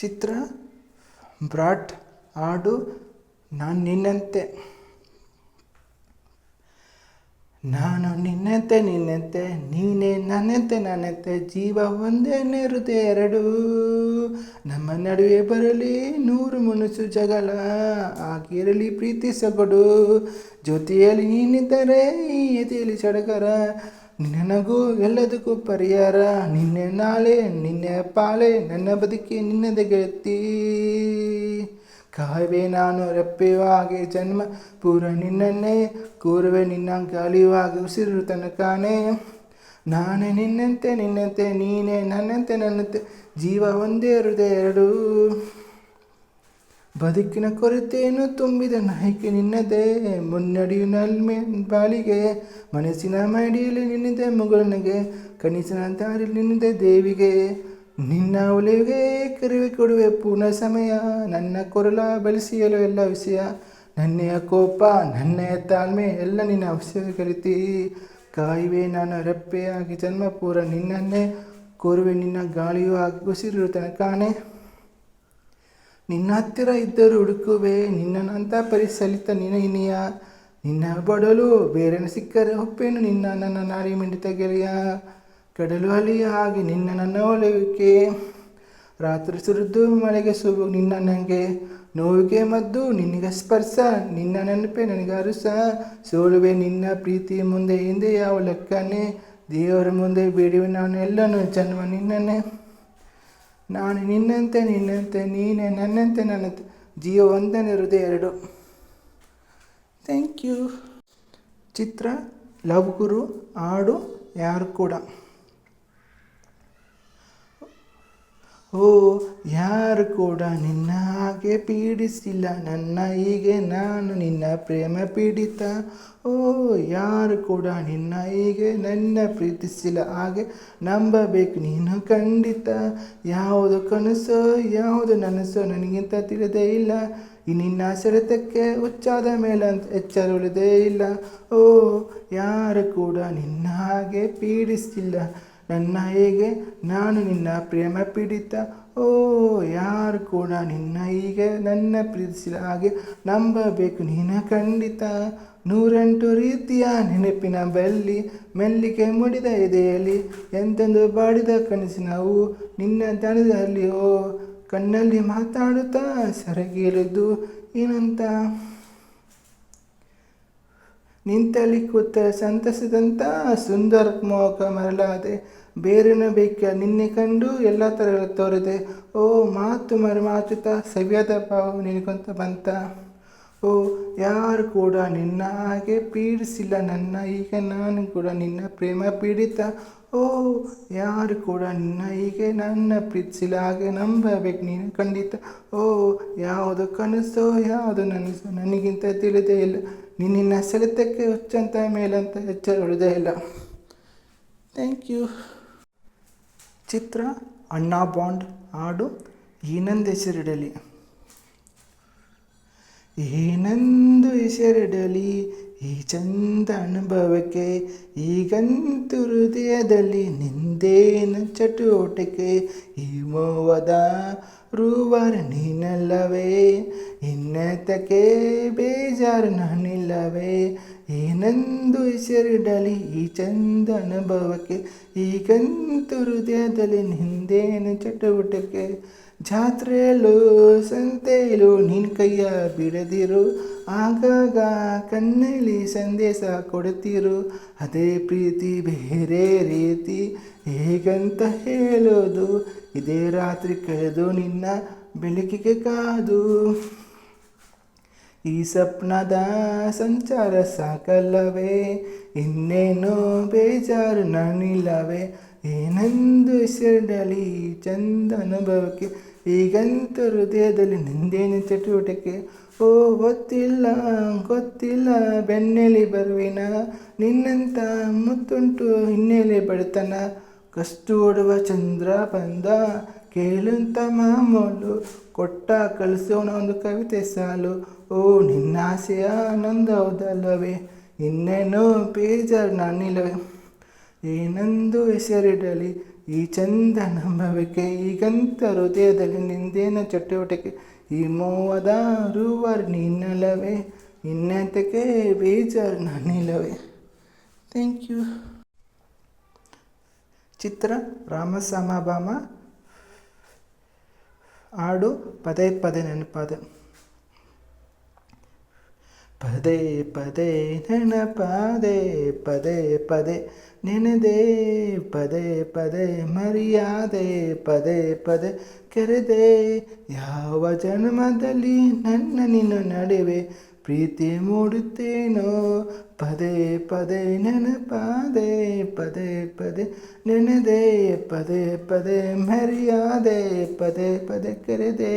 ಚಿತ್ರ, brought ಹಾಡು ನಾನು ನಿನ್ನಂತೆ. ನಾನು ನಿನ್ನಂತೆ ನಿನ್ನಂತೆ, ನೀನೇ ನನ್ನಂತೆ ನನ್ನಂತೆ, ಜೀವ ಒಂದೇ ನೆರುದೆ ಎರಡು. ನಮ್ಮ ನಡುವೆ ಬರಲಿ ನೂರು ಮುನುಸು ಜಗಳ ಆಗಿರಲಿ ಪ್ರೀತಿ ಸೊಗಡು ಜೊತೆಯಲ್ಲಿ ನೀನಿದ್ದರೆ ಈ ಎದೆಯಲ್ಲಿ ಸಡಗರ ನಿನ್ನ ನಗು ಎಲ್ಲದಕ್ಕೂ ಪರಿಹಾರ. ನಿನ್ನೆ ನಾಳೆ, ನಿನ್ನೆ ಪಾಲೆ ನನ್ನ ಬದುಕಿ ನಿನ್ನದೇ ಗೆಳತಿ. ಕಾಯುವೆ ನಾನು ರೆಪ್ಪೆಯುವಾಗೆ ಜನ್ಮ, ಪೂರ ನಿನ್ನನ್ನೇ, ಕೂರುವೆ ನಿನ್ನ ಗಾಳಿಯುವಾಗ ಉಸಿರು ತನಕಾನೆ ನಾನೇ ನಿನ್ನಂತೆ ನಿನ್ನಂತೆ, ನೀನೇ ನನ್ನಂತೆ ನನ್ನಂತೆ, ಜೀವ ಒಂದೇ, ಹೃದಯ ಎರಡು. ಬದುಕಿನ ಕೊರತೆಯನ್ನು ತುಂಬಿದ ನಾಯಕಿ ನಿನ್ನದೇ ಮುನ್ನಡಿಯು ನಲ್ಮೆ ಬಾಳಿಗೆ ಮನಸ್ಸಿನ ಮಡಿಯಲ್ಲಿ ನಿನ್ನದೆ ಮಗಳನಿಗೆ ಕನಸಿನ ದಾರಿ ನಿನ್ನದೆ ದೇವಿಗೆ. ನಿನ್ನ ಒಲಿವಿಗೆ ಕರುವೆ ಕೊಡುವೆ ಪೂರ್ಣ ಸಮಯ, ನನ್ನ ಕೊರಲ ಬೆಳೆಸಿಯಲು ಎಲ್ಲ ವಿಷಯ. ನನ್ನೆಯ ಕೋಪ, ನನ್ನೆಯ ತಾಳ್ಮೆ, ಎಲ್ಲ ನಿನ್ನ ಅವಶ್ಯಕ ಕಲಿತಿ. ಕಾಯುವೆ ನಾನು ರೆಪ್ಪೆಯಾಗಿ ಜನ್ಮ ಪೂರ ನಿನ್ನನ್ನೇ, ಕೋರುವೆ ನಿನ್ನ ಗಾಳಿಯು ಆಗಿ ಉಸಿರಿರುತ್ತಾನೆ ತನಕಾಣೆ ನಿನ್ನ ಹತ್ತಿರ ಇದ್ದರು ಹುಡುಕುವೆ, ನಿನ್ನನಂತ ಪರಿಸಲಿತ ನಿನಯಿನಿಯ ನಿನ್ನ ಬಡಲು ಬೇರೆನ ಸಿಕ್ಕರೆ ಒಪ್ಪೇನು? ನಿನ್ನ ನನ್ನ ನಾರಿ ಮಿಂಡಿತ ಗೆಳೆಯ. ಕಡಲು ಅಲಿಯ ಹಾಗೆ ನಿನ್ನ ನನ್ನ ಒಲವಿಕೆ ರಾತ್ರಿ ಸುರಿದು ಮಳೆಗೆ ಸುಬು ನಿನ್ನ ನನಗೆ ನೋವಿಗೆ ಮದ್ದು ನಿನಗೆ ಸ್ಪರ್ಶ, ನಿನ್ನ ನೆನಪೆ ನನಗೆ ಅರುಸ. ಸೋಲುವೆ ನಿನ್ನ ಪ್ರೀತಿ ಮುಂದೆ ಹಿಂದೆ ಯಾವ ಲೆಕ್ಕನೇ ದೇವರ ಮುಂದೆ ಬೇಡುವೆ ನಾನು ಎಲ್ಲನೂ, ಜನ್ಮ ನಿನ್ನನ್ನೇ. ನಾನು ನಿನ್ನಂತೆ ನಿನ್ನಂತೆ, ನೀನೇ ನನ್ನಂತೆ ನನ್ನಂತೆ. ಜೀವ ಒಂದನೇ ಹೃದಯ ಎರಡು. ಥ್ಯಾಂಕ್ ಯು ಚಿತ್ರ, ಲವ್ ಗುರು ಹಾಡು ಯಾರು ಕೂಡ. ಓ, ಯಾರು ಕೂಡ ನಿನ್ನ ಹಾಗೆ ಪೀಡಿಸಿಲ್ಲ. ನನ್ನ ಹೀಗೆ ನಾನು ನಿನ್ನ ಪ್ರೇಮ ಪೀಡಿತ. ಓ, ಯಾರು ಕೂಡ ನಿನ್ನ ಹೀಗೆ ನನ್ನ ಪ್ರೀತಿಸಿಲ್ಲ. ಹಾಗೆ ನಂಬಬೇಕು ನೀನು ಖಂಡಿತ. ಯಾವುದು ಕನಸು, ಯಾವುದು ನನಸು ನನಗಿಂತ ತಿಳಿದೇ ಇಲ್ಲ. ಈ ನಿನ್ನ ಸೆಳೆತಕ್ಕೆ ಹುಚ್ಚಾದ ಮೇಲೆ ಅಂತ ಎಚ್ಚರ ಉಳಿದೇ ಇಲ್ಲ. ಓ, ಯಾರು ಕೂಡ ನಿನ್ನ ಹಾಗೆ ಪೀಡಿಸಿಲ್ಲ. ನನ್ನ ಹೇಗೆ, ನಾನು ನಿನ್ನ ಪ್ರೇಮ ಪೀಡಿತ. ಓ, ಯಾರು ಕೂಡ ನಿನ್ನ ಹೀಗೆ ನನ್ನ ಪ್ರೀತಿಸಿದ ಹಾಗೆ ನಂಬಬೇಕು ನೀನ ಖಂಡಿತ. ನೂರೆಂಟು ರೀತಿಯ ನೆನಪಿನ ಬೆಲ್ಲಿ ಮೆಲ್ಲಿಗೆ ಮುಡಿದ ಎದೆಯಲ್ಲಿ ಎಂತೆಂದು ಬಾಡಿದ ಕನಸಿನವು ನಿನ್ನ ದನದಲ್ಲಿ ಓ ಕಣ್ಣಲ್ಲಿ ಮಾತಾಡುತ್ತಾ ಸರಗೇಳಿದ್ದು ಏನಂತ? ನಿಂತಲ್ಲಿ ಕೂತ ಸಂತಸದಂತ ಸುಂದರ ಮೋಕ ಮರಳಾದೆ ಬೇರೆನ ಬೇಕ ನಿನ್ನೆ ಕಂಡು ಎಲ್ಲ ಥರ ತೋರಿದೆ. ಓ, ಮಾತು ಮರು ಮಾಚುತ ಸವಿಯದ ಭಾವ ನಿನಗಂತ ಬಂತ. ಓ, ಯಾರು ಕೂಡ ನಿನ್ನ ಹಾಗೆ ಪೀಡಿಸಿಲ್ಲ, ನನ್ನ ಈಗ ನಾನು ಕೂಡ ನಿನ್ನ ಪ್ರೇಮ ಪೀಡಿತ. ಓ, ಯಾರು ಕೂಡ ನಿನ್ನ ಹೀಗೆ ನನ್ನ ಪ್ರೀತಿಸಿಲ್ಲ, ಹಾಗೆ ನಂಬಬೇಕು ನೀನು ಖಂಡಿತ. ಓ, ಯಾವುದು ಕನಸೋ, ಯಾವುದು ನನಸೋ, ನನಗಿಂತ ತಿಳಿದೇ ಇಲ್ಲ. ನಿನ್ನ ಸೆಳೆತಕ್ಕೆ ಹುಚ್ಚಂತ ಮೇಲಂತ ಎಚ್ಚರ ಉಳಿದೇ ಇಲ್ಲ. ಥ್ಯಾಂಕ್ ಯು ಚಿತ್ರ, ಅಣ್ಣ ಬಾಂಡ್, ಹಾಡು ಏನಂದು ಹೆಸರಿಡಲಿ. ಏನಂದು ಹೆಸರಿಡಲಿ, ಈ ಚಂದ ಅನುಭವಕ್ಕೆ, ಈಗಂತೂ ಹೃದಯದಲ್ಲಿ ನಿಂದೇನ ಚಟುವಟಿಕೆ, ಈ ಮೋವದ ರೂವಾರ ನೀನಲ್ಲವೇ ಇನ್ನತಕ್ಕೆ ಬೇಜಾರು ನಾನಿಲ್ಲವೇ ಏನಂದು ಹೆಸರಿಡಲಿ ಈ ಚಂದ ಅನುಭವಕ್ಕೆ ಈಗಂತೂ ಹೃದಯದಲ್ಲಿ ನಿಂದೇನು ಚಟುವಟಿಕೆ? ಜಾತ್ರೆಯಲ್ಲೂ ಸಂತೆಯಲ್ಲೂ ನಿನ್ನ ಕೈಯ ಬಿಡದಿರು, ಆಗಾಗ ಕಣ್ಣಲ್ಲಿ ಸಂದೇಶ ಕೊಡುತ್ತಿರು. ಅದೇ ಪ್ರೀತಿ ಬೇರೆ ರೀತಿ, ಹೇಗಂತ ಹೇಳೋದು? ಇದೇ ರಾತ್ರಿ ಕಳೆದು ನಿನ್ನ ಬೆಳಕಿಗೆ ಕಾದು. ಈ ಸ್ವಪ್ನದ ಸಂಚಾರ ಸಾಕಲ್ಲವೇ? ಇನ್ನೇನು ಬೇಜಾರು ನಾನಿಲ್ಲವೇ? ಏನೆಂದು ಹೆಸರಿಡಲಿ ಚಂದ ಅನುಭವಕ್ಕೆ? ಈಗಂತ ಹೃದಯದಲ್ಲಿ ನಿಂದೇನು ಚಟುವಟಿಕೆ? ಓ, ಗೊತ್ತಿಲ್ಲ ಗೊತ್ತಿಲ್ಲ, ಬೆನ್ನೆಲಿ ಬರುವಿನ? ನಿನ್ನಂತ ಮುತ್ತುಂಟು ಹಿನ್ನೆಲೆ ಬಡತನ? ಕಸ್ತೂಡುವ ಚಂದ್ರ ಬಂದ? ಕೇಳುಂತ ಮಾಮೂಲು, ಕೊಟ್ಟ ಕಳಿಸೋಣ ಒಂದು ಕವಿತೆ ಸಾಲು? ಓ ನಿನ್ನಾಸೆಯ ಆನಂದ ಹೌದಲ್ಲವೇ ಇನ್ನೇನು ಬೇಜಾರು ನಾನಿಲ್ಲವೇ ಏನಂದು ಹೆಸರಿಡಲಿ? ಈ ಚಂದ ನಂಬಬೇಕೆ ಈಗಂತ ಹೃದಯದಲ್ಲಿ ನಿಂದೇನ ಚಟುವಟಿಕೆ? ಈ ಮೋವದ ರೂವರ್ ನಿನ್ನಲ್ಲವೇ ಇನ್ನತಕ್ಕೆ ಬೇಜಾರು ನಾನಿಲ್ಲವೇ ಥ್ಯಾಂಕ್ ಯು. ಚಿತ್ರ ರಾಮಸಮಭಾಮ ಹಾಡು ಪದೇ ಪದೇ ನೆನಪಾದೆ. ಪದೇ ಪದೇ ನೆನಪಾದೆ ಪದೇ ಪದೇ ನೆನೆದೆ, ಪದೇ ಪದೇ ಮರ್ಯಾದೆ, ಪದೇ ಪದೇ ಕೆರೆದೆ. ಯಾವ ಜನ್ಮದಲ್ಲಿ ನನ್ನ ನಿನ್ನ ನಡುವೆ ಪ್ರೀತಿ ಮೂಡುತ್ತೇನೋ, ಪದೇ ಪದೇ ನೆನಪಾದೆ ಪದೇ ಪದೇ ನೆನೆದೆ, ಪದೇ ಪದೇ ಮರ್ಯಾದೆ, ಪದೇ ಪದೇ ಕೆರೆದೆ.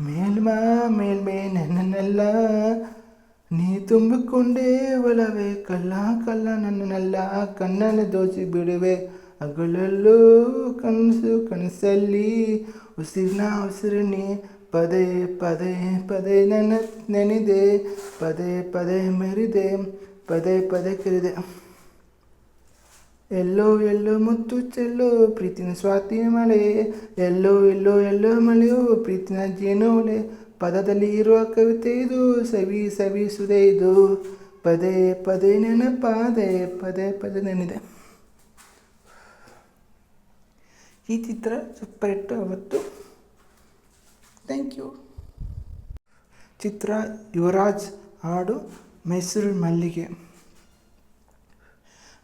ಮೇಲ್ಮಾ ಮೇಲ್ಮೆ ನನ್ನನ್ನೆಲ್ಲ ನೀ ತುಂಬಿಕೊಂಡೇ ಒಲವೇ, ಕಲ್ಲ ಕಲ್ಲ ನನ್ನನ್ನೆಲ್ಲ ಕಣ್ಣಲ್ಲಿ ದೋಚಿ ಬಿಡುವೆ. ಅಗಲಲ್ಲೂ ಕನಸು ಕನಸಲ್ಲಿ ಉಸಿರಿನ ಉಸಿರಿನಿ, ಪದೇ ಪದೇ ಪದೇ ನನ್ನ ನೆನೆದೆ, ಪದೇ ಪದೇ ಮೆರಿದೆ, ಪದೇ ಪದೇ ಕರಿದೆ. ಎಲ್ಲೋ ಎಲ್ಲೋ ಮುತ್ತು ಚೆಲ್ಲೋ ಪ್ರೀತಿನ ಸ್ವಾತಿ ಮಳೆ, ಎಲ್ಲೋ ಎಲ್ಲೋ ಎಲ್ಲೋ ಮಳೆಯೋ ಪ್ರೀತಿನ ಜೇನೋಲೆ ಪದದಲ್ಲಿ ಇರುವ ಕವಿತೆ ಇದು. ಸವಿ ಸವಿಸುದೆ ಇದು. ಪದೇ ಪದೇ ನೆನಪಾದೇ, ಪದೇ ಪದೇ ನೆನಿದೆ ಈ ಚಿತ್ರ ಸೂಪರ್ ಇಟ್ಟು ಅವತ್ತು ಥ್ಯಾಂಕ್ ಯು ಚಿತ್ರ ಯುವರಾಜ್ ಹಾಡು ಮೈಸೂರು ಮಲ್ಲಿಗೆ.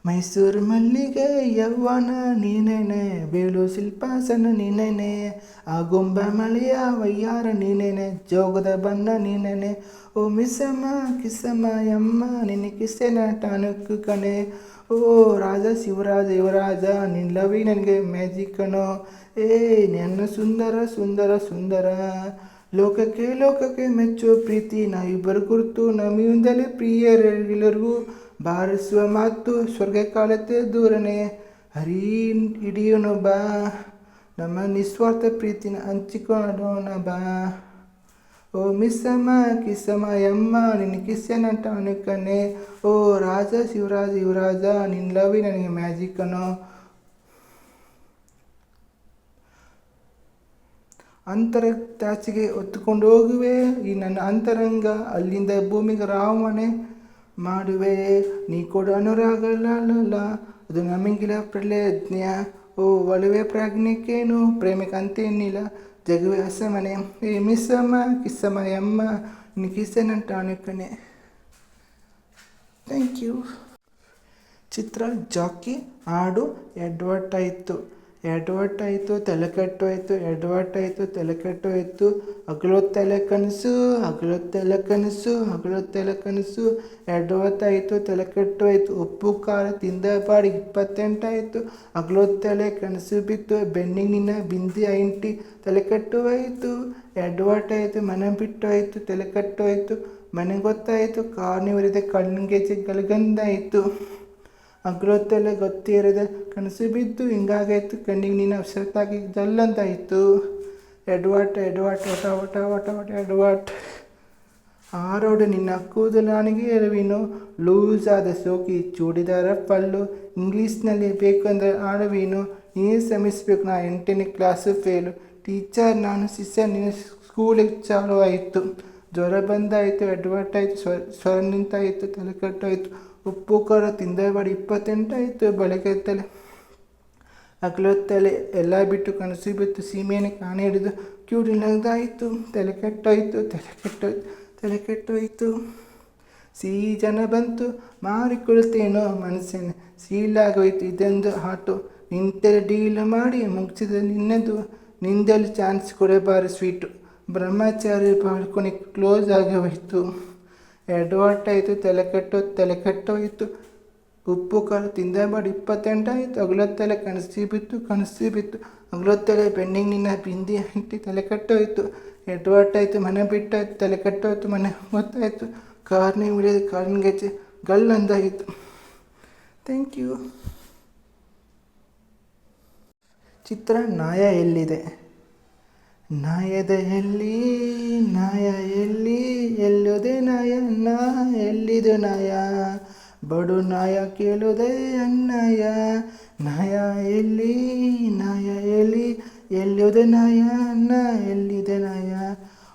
ಮೈಸೂರು ಮಲ್ಲಿಗೆ ಯವ್ವನ ನೀನೇನೆ ಬೇಳು ಶಿಲ್ಪಾಸನ ನೀನೇನೆ, ಆಗುಂಬ ಗೊಂಬೆ ಮಳೆಯ ವಯ್ಯಾರ ನೀನೇನೆ, ಜೋಗದ ಬಣ್ಣ ನೀನೇನೆ. ಓ ಮಿಸಮ್ಮ, ಕಿಸಮ್ಮ, ಯಮ್ಮ, ನಿನ್ನ ಕಿಸ್ಸೆನ ನಟನಕ್ಕು ಕಣೆ. ಓ ರಾಜ ಶಿವರಾಜ, ಯುವರಾಜ, ನಿಲ್ಲವಿ ನನಗೆ ಮ್ಯಾಜಿಕ್ ಕಣೋ. ಏ, ನನ್ನ ಸುಂದರ ಸುಂದರ ಸುಂದರ. ಲೋಕಕ್ಕೆ ಲೋಕಕ್ಕೆ ಮೆಚ್ಚೋ ಪ್ರೀತಿ, ನಾವಿಬ್ಬರು ಕುರಿತು ನಮ್ಮಿಂದಲೇ ಪ್ರಿಯರೆಲ್ಲರಿಗೂ. ಬಾರಿಸುವ ಮಾತು ಸ್ವರ್ಗ ಕಾಲತೆ ದೂರನೆ. ಹರಿ ಹಿಡಿಯೋನು ಬಾ. ನಮ್ಮ ನಿಸ್ವಾರ್ಥ ಪ್ರೀತಿನ ಹಂಚಿಕೊಳ್ಳೋಣ ಬಾ. ಓ ಮಿಸ್ಸಮ್ಮ ಕಿಸಮ್ಮ ಯಮ್ಮ, ನಿನ್ನ ಕಿಸ್ಸನ ಅನುಕನೆ ಓ ರಾಜ ಶಿವರಾಜ, ಯುವರಾಜ, ನಿನ್ನ ಲವಿ ನನಗೆ ಮ್ಯಾಜಿಕ್ ಅಂತರ ತಾಚಿಗೆ ಹೊತ್ತುಕೊಂಡು ಹೋಗುವೆ. ಈ ನನ್ನ ಅಂತರಂಗ ಅಲ್ಲಿಂದ ಭೂಮಿಗೆ ರಾವಣೆ ಮಾಡುವೆ. ನೀ ಕೊಡು ಅನುರಾಗಲ್ಲ ಅದು ನಮಗಿಲ್ಲ ಪ್ರಲಯಜ್ಞ ಓ ಒಳವೆ ಪ್ರಾಜ್ಞಕ್ಕೇನು ಪ್ರೇಮಿಕಂತೇನಿಲ್ಲ ಜಗವೇ ಹಸಮನೆ. ಏ, ಮಿಸ್ಸಮ್ಮ ಕಿಸ್ಸಮ್ಮ ಯಮ್ಮ ನೀ ಕಿಸ್ಸನ ಟಾಣಿಕನೆ ಥ್ಯಾಂಕ್ ಯು. ಚಿತ್ರ ಜಾಕಿ ಹಾಡು ಎಡ್ವರ್ಟ್ ಆಯಿತು ಎಡ್ವರ್ಟ್ ಆಯಿತು ತಲೆ ಕೆಟ್ಟೋಯ್ತು ಎಡ್ವರ್ಟ್ ಆಯಿತು ತಲೆ ಕೆಟ್ಟೋಯ್ತು ಹಗಲೊತ್ತೆಲೆ ಕನಸು ಹಗಲೊತ್ತೆಲೆ ಕನಸು ಹಗಲೊತ್ತೆಲೆ ಕನಸು ಎಡವತ್ತಾಯಿತು ತಲೆಕಟ್ಟು ಕೆಟ್ಟೋಯ್ತು ಉಪ್ಪು, ಖಾರ ತಿಂದ ಬಾಡಿ ಇಪ್ಪತ್ತೆಂಟಾಯಿತು. ಹಗಲೊತ್ತೆಲೆ ಕನಸು ಬಿತ್ತು ಬೆನ್ನಿಗಿನ ಬಿಂದಿ ಐಂಟಿ ತಲೆಕಟ್ಟು ಕೆಟ್ಟೋಯ್ತು ಎಡ್ವರ್ಟ್ ಆಯಿತು ಮನೆ ಬಿಟ್ಟೋಯ್ತು ತಲೆಕಟ್ಟು ಕೆಟ್ಟೋಯ್ತು ಮನೆ ಗೊತ್ತಾಯಿತು ಕಾರ್ನಿವರಿದೆ ಕಣ್ಣಿಗೆ ಗಲಗಂದಾಯಿತು ಹಗಲೊತ್ತೆಲ್ಲ ಗೊತ್ತಿರದೆ ಕನಸು ಬಿದ್ದು ಹಿಂಗಾಗಾಯ್ತು ಕಣ್ಣಿಗೆ ನೀನು ಅವಸರತ್ತಾಗಿ ಜಲ್ಲಂತಾಯಿತು ಎಡ್ವಾಟ್ ಎಡ್ವಾಟ್ ಒಟ ಒಟ ಒಟ ಒಟ ಎಡ್ವಾಟ್ ಆರೋಡು ನಿನ್ನ ಕೂದಲಾನಿಗೆ ಎರವಿನು ಲೂಸ್ ಆದ ಸೋಕಿ ಚೂಡಿದಾರ ಪಲ್ಲು ಇಂಗ್ಲೀಷ್ನಲ್ಲಿ ಬೇಕು ಅಂದರೆ ಆಡುವೀನು ನೀನು ಶ್ರಮಿಸ್ಬೇಕು, ನಾ ಎಂಟನೇ ಕ್ಲಾಸು ಫೇಲು. ಟೀಚರ್, ನಾನು ಶಿಷ್ಯ, ನಿನ್ನ ಸ್ಕೂಲಿಗೆ ಚಾಲು ಆಯಿತು ಜ್ವರ ಬಂದಾಯಿತು ಎಡ್ವರ್ಟಾಯಿತು ಸ್ವರ ಸ್ವರ ನಿಂತಾಯಿತು, ತಲೆ ಕಟ್ಟಾಯಿತು, ಉಪ್ಪು, ಖಾರ ತಿಂದಬೇಡಿ ಇಪ್ಪತ್ತೆಂಟಾಯಿತು ಬೆಳಗ್ಗೆ ತಲೆ ಹಗಲೊತ್ತಲೆ ಎಲ್ಲ ಬಿಟ್ಟು ಕನಸು ಬಿತ್ತು, ಸೀಮೆಯನ್ನು ಕಾಣೆ ಹಿಡಿದು ಕ್ಯೂಡಿಲ್ಲದಾಯಿತು ತಲೆ ಕೆಟ್ಟೋಯ್ತು ತಲೆ ಕೆಟ್ಟೋಯ್ತು ತಲೆ ಕೆಟ್ಟೋಯ್ತು. ಸಿಹಿ ಜನ ಬಂತು, ಮಾರಿಕೊಳ್ತೇನೋ ಮನಸ್ಸಿನ ಸೀಲಾಗೋಯ್ತು ಇದೊಂದು ಆಟೋ ನಿಂತಲ್ಲಿ ಡೀಲ್ ಮಾಡಿ ಮುಗಿಸಿದ ನಿನ್ನದು, ನಿಂದಲ್ಲಿ ಚಾನ್ಸ್ ಕೊಡಬಾರ ಸ್ವೀಟು. ಬ್ರಹ್ಮಚಾರಿ ಬಾಳ್ಕೊನೆ ಕ್ಲೋಸ್ ಆಗಿ ಹೋಯಿತು ಎಡವಟ್ಟಾಯಿತು ತಲೆ ಕೆಟ್ಟು ತಲೆ ಕೆಟ್ಟೋಯಿತು ಉಪ್ಪು ಖಾರ ತಿಂದ ಮಾಡಿ ಇಪ್ಪತ್ತೆಂಟಾಯಿತು. ಹಗಲೊತ್ತಲೆ ಕನಸಿ ಬಿತ್ತು ಕನಸಿ ಬಿತ್ತು. ಹಗಲೊತ್ತಲೆ ಬೆಣ್ಣಿಗೆ ನಿನ್ನ ಬಿಂದಿ ಅಂಟಿ ತಲೆ ಕೆಟ್ಟೋಯ್ತು ಎಡವಟ್ಟಾಯಿತು ಮನೆ ಬಿಟ್ಟಾಯ್ತು ತಲೆ ಕೆಟ್ಟೋಯ್ತು ಮನೆ ಗೊತ್ತಾಯಿತು ಕಾರ್ನೇ ಉಳಿಯೋದು ಕಾರಿನ ಗೆಜ್ಜೆ ಗಲ್ಲಂದಾಯಿತು ಥ್ಯಾಂಕ್ ಯು. ಚಿತ್ರ ನಾಯ ಎಲ್ಲಿದೆ? ನಾಯದ ಎಲ್ಲಿ ನಾಯ ಎಲ್ಲಿ ಎಲ್ಲುದೆ ನಾಯ ಅನ್ನ ಎಲ್ಲಿದು ನಾಯ? ಬಡು ನಾಯ ಕೇಳುದೆ ಅಣ್ಣಯ್ಯ ನಾಯ ಎಲ್ಲಿ ನಾಯ ಎಲ್ಲಿ ಎಲ್ಲಿದೆ ನಾಯ ಅಣ್ಣ ಎಲ್ಲಿದೆ ನಾಯ?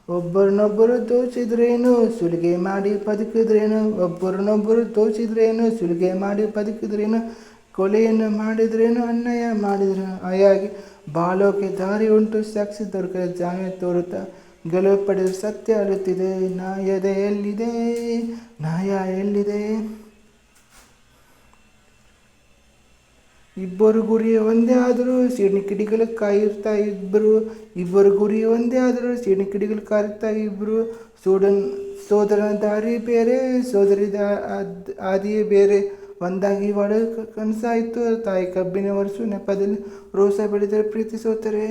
ಒಬ್ಬರನ್ನೊಬ್ಬರು ತೋಚಿದ್ರೇನು, ಸುಲಿಗೆ ಮಾಡಿ ಬದುಕಿದ್ರೇನು? ಒಬ್ಬರನ್ನೊಬ್ಬರು ತೋಚಿದ್ರೇನು, ಸುಲಿಗೆ ಮಾಡಿ ಬದುಕಿದ್ರೇನು? ಕೊಲೆಯನ್ನು ಮಾಡಿದ್ರೇನು ಅಣ್ಣಯ್ಯ ಮಾಡಿದ್ರೇನು? ಹಾಗಾಗಿ ಬಾಳೋಕೆ ದಾರಿ ಉಂಟು ಸಾಕ್ಷಿ ದುರ್ಗ ಜಾಮೆ ತೋರುತ್ತಾ ಗೆಲುವು ಪಡೆದು ಸತ್ಯ ಅಳುತ್ತಿದೆ. ನಾಯದೆ ಎಲ್ಲಿದೆ? ನಾಯ ಎಲ್ಲಿದೆ? ಇಬ್ಬರು ಗುರಿ ಒಂದೇ ಆದರೂ ಸಿಣಿ ಕಿಡಿಗಳು ಕಾಯುತ್ತಾ ಇಬ್ಬರು. ಇಬ್ಬರು ಗುರಿ ಒಂದೇ ಆದರೂ ಸಿಣಿ ಕಿಡಿಗಳು ಕಾಯುತ್ತಾ ಇಬ್ಬರು. ಸೋಡನ್, ಸೋದರನ ದಾರಿ ಬೇರೆ ಸೋದರಿ ಆದಿಯೇ ಬೇರೆ. ಒಂದಾಗಿ ಒಳ ಕನಸಾಯಿತು. ತಾಯಿ ಕಬ್ಬಿನ ವರ್ಷ ನೆಪದಲ್ಲಿ ರೋಸ ಬೆಳೆದರೆ ಪ್ರೀತಿ ಸೋತರೆ.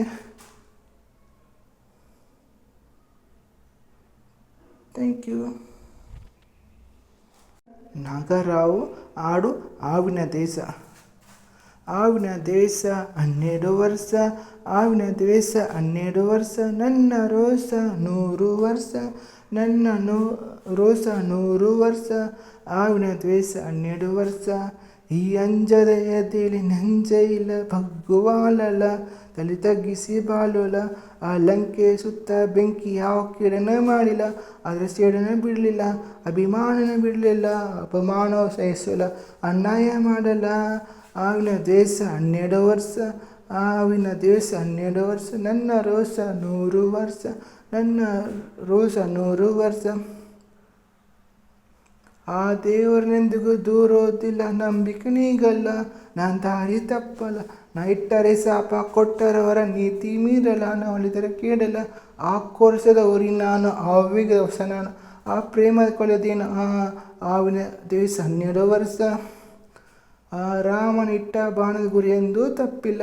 ಥ್ಯಾಂಕ್ ಯು ನಾಗರಾವು ಆಡು ಆವಿನ ದೇಶ. ಆವಿನ ದೇಶ ಹನ್ನೆರಡು ವರ್ಷ, ಆವಿನ ದ್ವೇಷ ಹನ್ನೆರಡು ವರ್ಷ, ನನ್ನ ರೋಸ ನೂರು ವರ್ಷ. ನನ್ನ ರೋಸನೂರು ರೋಸ ನೂರು ವರ್ಷ, ಆವಿನ ದ್ವೇಷ ಹನ್ನೆರಡು ವರ್ಷ. ಈ ಅಂಜದ ನಂಜೈಲ ಬಗ್ಗುವಾಲಲ ತಲೆ ತಗ್ಗಿಸಿ ಬಾಲೋಲ. ಆ ಲಂಕೆ ಸುತ್ತ ಬೆಂಕಿ ಯಾವ ಕೀಡನ ಮಾಡಿಲ್ಲ ಅದರ ಸೇಡನ ಬಿಡಲಿಲ್ಲ, ಅಭಿಮಾನನ ಬಿಡಲಿಲ್ಲ ಅಪಮಾನ ಸಹಿಸಲ್ಲ ಅನ್ಯಾಯ ಮಾಡಲ್ಲ. ಆವಿನ ದ್ವೇಷ ಹನ್ನೆರಡು ವರ್ಷ ಆವಿನ ದಿವಸ ಹನ್ನೆರಡು ವರ್ಷ, ನನ್ನ ರೋಸ ನೂರು ವರ್ಷ, ನನ್ನ ರೋಸ ನೂರು ವರ್ಷ. ಆ ದೇವರನೆಂದಿಗೂ ದೂರೋದಿಲ್ಲ ನಂಬಿಕೆ ನೀಗಲ್ಲ, ನಾನು ದಾರಿ ತಪ್ಪಲ್ಲ. ನಾ ಇಟ್ಟರೆ ಶಾಪ ಕೊಟ್ಟರವರ ನೀತಿ ಮೀರಲ್ಲ, ನಾ ಒಲಿದರೆ ಕೇಳಲ್ಲ. ಆ ಕೋರ್ಸದ ಉರಿ ನಾನು ಆವಿಗೆ ಹೊಸ ನಾನು, ಆ ಪ್ರೇಮ ಕೊಲೆದೇನು ಆ ಆವಿನ ದಿವಸ ಹನ್ನೆರಡು ವರ್ಷ. ಆ ರಾಮನಿಟ್ಟ ಬಾಣದ ಗುರಿ ಎಂದೂ ತಪ್ಪಿಲ್ಲ.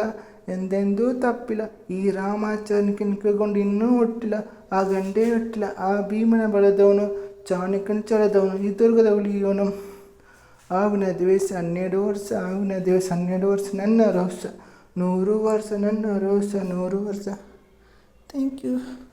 ಎಂದೆಂದೂ ತಪ್ಪಿಲ್ಲ. ಈ ರಾಮಾಚಾರ್ಯನ ನಿಂತ್ಕೊಂಡು ಇನ್ನೂ ಹುಟ್ಟಿಲ್ಲ. ಆ ಗಂಡೇ ಹುಟ್ಟಿಲ್ಲ. ಆ ಭೀಮನ ಬಳದವನು, ಚಾಣಕ್ಯನ ಚಳೆದವನು ಈ ದುರ್ಗದ ಹುಲಿಯವನು. ಆವಿನ ದಿವಸ ಹನ್ನೆರಡು ವರ್ಷ ಆವಿನ ದಿವಸ ಹನ್ನೆರಡು ವರ್ಷ, ನನ್ನ ರೋಷ ನೂರು ವರ್ಷ, ನನ್ನ ರೋಷ ನೂರು ವರ್ಷ. Thank you